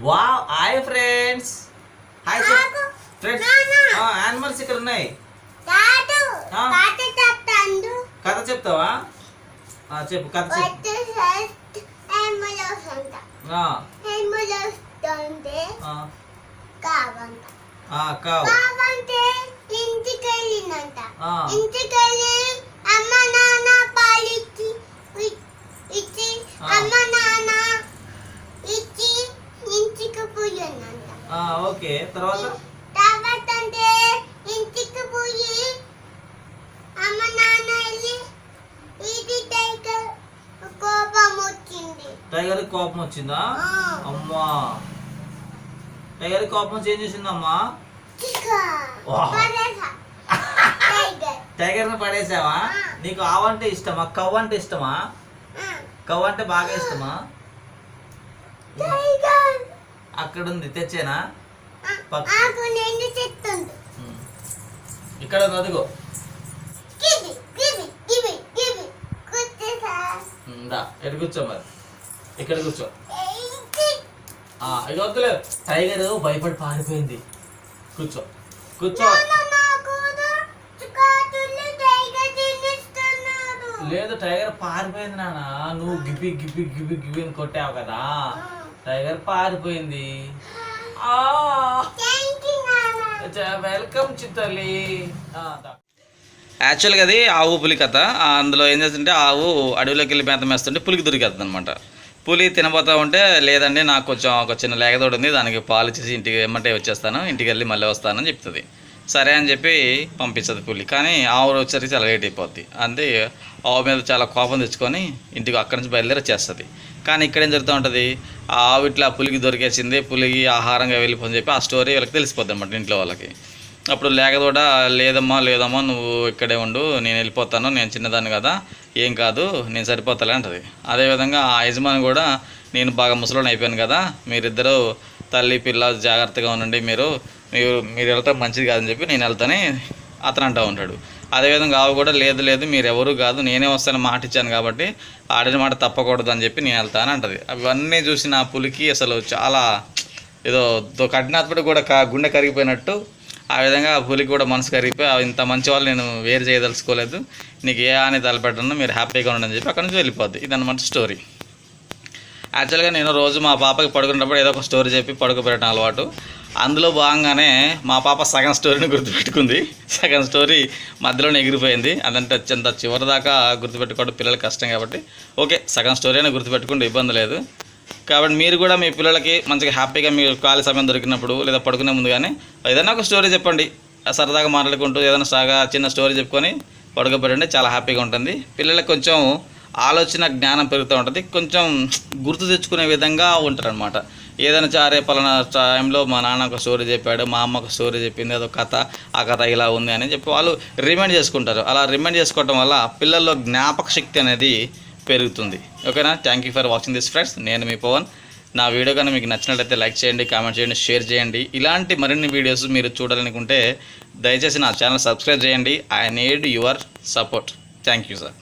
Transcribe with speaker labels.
Speaker 1: Wow hi friends. Hi friends. Animals ఇక్కడ ఉన్నాయి. కథ చెప్తావా? చెప్పు కథ
Speaker 2: కావంట. ఇంటికి వెళ్ళి అమ్మ నాన్న పాలిచ్చి ఇచ్చి. అమ్మ
Speaker 1: ఓకే తర్వాత?
Speaker 2: తర్వాత అంటే ఇంటికి పోయి అమ్మ నాన్న ఇది టైగర్ కోపం వచ్చింది.
Speaker 1: టైగర్ కోపం వచ్చిందా. అమ్మా. టైగర్ కోపం వచ్చి ఏం చేసిందమ్మా.
Speaker 2: టైగర్.
Speaker 1: ని పడేసావా. నీకు ఆవంటే ఇష్టమా? కవ్వ అంటే ఇష్టమా?
Speaker 2: ఆ.
Speaker 1: కవ్వ అంటే బాగా ఇష్టమా? అక్కడ ఉంది తెచ్చేనా? ఇక్కడ అదిగో. దా ఎటు కూర్చో మరి? ఇక్కడ కూర్చో. ఇది వద్దులే. టైగర్ భయపడి పారిపోయింది. కూర్చో. కూర్చో. లేదు టైగర్ పారిపోయింది నాన్న. నువ్వు గిబ్బి గిబ్బి గిబ్బి గిబ్బి అని కొట్టావు కదా. టైగర్ పారిపోయింది. వెల్కమ్ చిత్తలి యాక్చువల్గా అది ఆవు పులి కథ. అందులో ఏం చేస్తుంటే ఆవు అడవిలోకి వెళ్ళి మేత మేస్తుంటే పులికి దొరికేస్తుంది అనమాట పులి తినబోతా ఉంటే లేదండి నాకు కొంచెం ఒక చిన్న లేగదోడు ఉంది దానికి పాలు ఇచ్చేసి ఇంటికి ఎమ్మటే వచ్చేస్తాను ఇంటికి వెళ్ళి మళ్ళీ వస్తానని చెప్తుంది. సరే అని చెప్పి పంపించదు పులి. కానీ ఆవు వచ్చేసరికి చాలా లేట్ అయిపోద్ది. అంతే ఆవు మీద చాలా కోపం తెచ్చుకొని ఇంటికి అక్కడి నుంచి బయలుదేరి చేస్తుంది కానీ ఇక్కడ ఏం జరుగుతూ ఉంటుంది? ఆ ఆవు ఇట్లా పులికి దొరికేసింది పులికి ఆహారంగా వెళ్ళిపోని చెప్పి ఆ స్టోరీ వీళ్ళకి తెలిసిపోద్ది అనమాట ఇంట్లో వాళ్ళకి. అప్పుడు లేకదోడ లేదమ్మా లేదమ్మా నువ్వు ఇక్కడే ఉండు నేను వెళ్ళిపోతాను నేను చిన్నదాన్ని కదా ఏం కాదు నేను సరిపోతాలే అంటది. అదేవిధంగా ఆ యజమాని కూడా నేను బాగా ముసలోని అయిపోయాను కదా మీరిద్దరూ తల్లి పిల్ల జాగ్రత్తగా ఉండండి మీరు మీరు మీరు వెళ్తే మంచిది కాదని చెప్పి నేను వెళ్తానే అతను అంటూ ఉంటాడు. అదేవిధంగా ఆవు కూడా లేదు లేదు మీరు ఎవరు కాదు నేనే వస్తాను మాట ఇచ్చాను కాబట్టి ఆడిన మాట తప్పకూడదు అని చెప్పి నేను వెళ్తాను అంటది. అవన్నీ చూసి నా పులికి అసలు చాలా ఏదో కఠినాత్మడు కూడా కా గుండె కరిగిపోయినట్టు ఆ విధంగా ఆ పులికి కూడా మనసు కరిగిపోయి ఇంత మంచి వాళ్ళు నేను వేరు చేయదలుచుకోలేదు నీకు ఏ అని తలపెట్టను మీరు హ్యాపీగా ఉండని చెప్పి అక్కడి నుంచి వెళ్ళిపోద్ది. ఇదన్నమాట స్టోరీ. యాక్చువల్గా నేను రోజు మా పాపకి పడుకున్నప్పుడు ఏదో ఒక స్టోరీ చెప్పి పడుకోబెట్టడం అలవాటు. అందులో భాగంగానే మా పాప సగం స్టోరీని గుర్తుపెట్టుకుంది. సగం స్టోరీ మధ్యలోనే ఎగిరిపోయింది. అదంటే అంత చివరి దాకా గుర్తుపెట్టుకోవడం పిల్లలకి కష్టం కాబట్టి. ఓకే సగం స్టోరీ అయినా గుర్తుపెట్టుకుంటే ఇబ్బంది లేదు. కాబట్టి మీరు కూడా మీ పిల్లలకి మంచిగా హ్యాపీగా మీరు ఖాళీ సమయం దొరికినప్పుడు లేదా పడుకునే ముందు కానీ ఏదైనా ఒక స్టోరీ చెప్పండి. సరదాగా మాట్లాడుకుంటూ ఏదైనా సాగా చిన్న స్టోరీ చెప్పుకొని పడుకోబెట్టండి. చాలా హ్యాపీగా ఉంటుంది. పిల్లలకు కొంచెం ఆలోచన జ్ఞానం పెరుగుతూ ఉంటుంది. కొంచెం గుర్తు తెచ్చుకునే విధంగా ఉంటారనమాట ఏదైనా చారే పలానా టైంలో మా నాన్న ఒక స్టోరీ చెప్పాడు మా అమ్మ ఒక స్టోరీ చెప్పింది అదొక కథ ఆ కథ ఇలా ఉంది అని చెప్పి వాళ్ళు రిమైండ్ చేసుకుంటారు. అలా రిమైండ్ చేసుకోవటం వల్ల పిల్లల్లో జ్ఞాపక శక్తి అనేది పెరుగుతుంది. ఓకేనా? Thank you for watching this friends నేను మీ పవన్. నా వీడియో కానీ మీకు నచ్చినట్లయితే లైక్ చేయండి కామెంట్ చేయండి షేర్ చేయండి. ఇలాంటి మరిన్ని వీడియోస్ మీరు చూడాలనుకుంటే దయచేసి నా ఛానల్ సబ్స్క్రైబ్ చేయండి. I need your support thank you sir